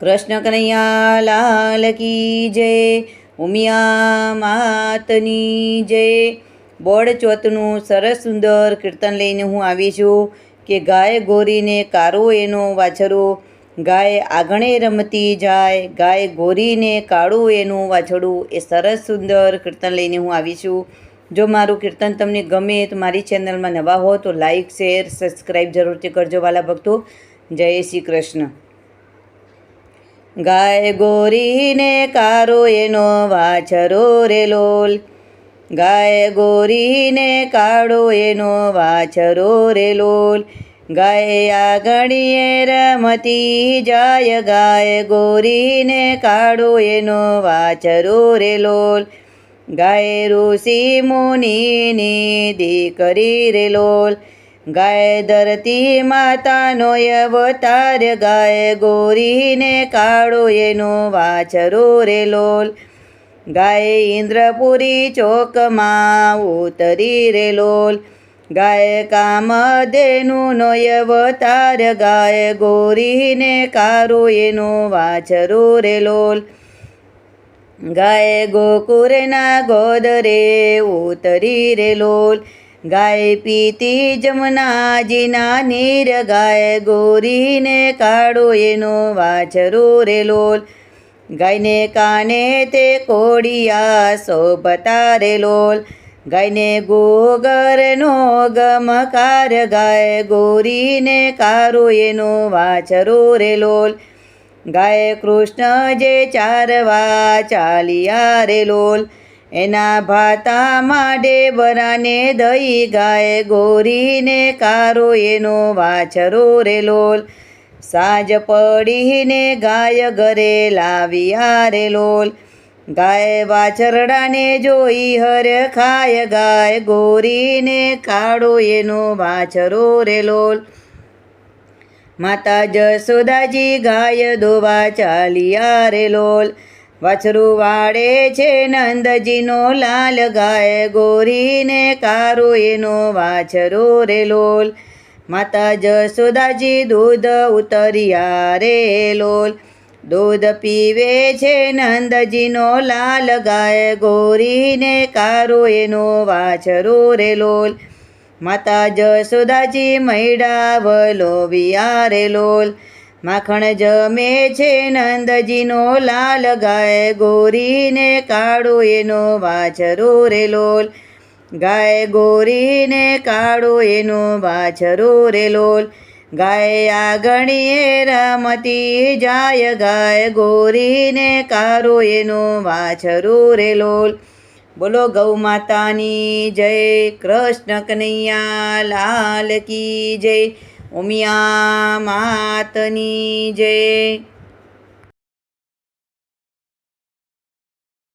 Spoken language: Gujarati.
કૃષ્ણ કનૈયા લાલ કી જય, ઉમિયા માતની જય. બોડ ચોથનું સરસ સુંદર કીર્તન લઈને હું આવી છું કે ગાય ગોરીને કારો એનો વાછરો, ગાય આગણે રમતી જાય, ગાય ગોરીને કાળું એનું વાછડું, એ સરસ સુંદર કીર્તન લઈને હું આવી છું. જો મારું કીર્તન તમને ગમે તો મારી ચેનલમાં નવા હો તો લાઇક શેર, સબસ્ક્રાઈબ જરૂરથી કરજો વાલા ભક્તો. જય શ્રી કૃષ્ણ. ગાય ગોરીને કારો એનો વાછરો રે લોલ. ગાય ગોરીને કાળો એનો વાછરો રે લોલ. ગાય આગળીએ રમતી જાય, ગાય ગોરીને કાળો એનો વાછરો રે લોલ. ગાય ઋષિ મુનિની દીકરી રે લોલ. ગાય ધરતી માતાનો અવતાર, ગાય ગોરીને કાળો એનો વાછરો રે લોલ. ગાય ઇન્દ્રપુરી ચોકમાં ઉતરી રે લોલ. ગાય કામધેનુનો અવતાર, ગાય ગોરીને કારો એનો વાછરો રે લોલ. ગાય ગોકુરના ગોદરે ઉતરી રે લોલ. ગાય પીતી જમનાજીના નીર ગાય ગોરીને કાળો એનો વાછરો રે લોલ. ગાયને કાને તે કોડિયા શોભતા રે લોલ. ગાયને ગોગરનો ગમકાર ગાય ગોરીને કારો એનો વાછરો રે લોલ. ગાય કૃષ્ણ જે ચારવા ચાલિયા રે લોલ. એના ભાતા માડે બરાને દઈ ગાય ગોરીને કારો એનો વાછરો રે લોલ. સાજ પડીને ગાય ઘરે લાવ્યા રે લોલ. ગાય વાછરડાને જોઈ હર ખાય ગાય ગોરીને કાળો એનો વાછરો રે લોલ. માતા જસોદાજી ગાય દોવા ચાલિયા રે લોલ. વાછરું વાળે છે નંદજીનો લાલ ગાય, ગોરીને કારો એનો વાછરો રે લોલ. માતા જસોદાજી દૂધ ઉતરિયા રે લોલ. દૂધ પીવે છે નંદજીનો લાલ ગાય, ગોરીને કારો એનો વાછરો રે લોલ. માતા જસોદાજી મૈડા વલોવિયા રે લોલ. માખણ જમે છે નંદજીનો લાલ ગાય, ગોરીને કાળો એનો વાછરો રે લોલ. ગાય, ગોરીને કાળો એનો વાછરો રે લોલ. ગાય આગણીએ રમતી જાય, ગાય ગોરીને કારો એનો વાછરો રે લોલ. બોલો ગૌ માતાની જય, કૃષ્ણ કનૈયા લાલ કી જય. ઉમિયા માતની જય.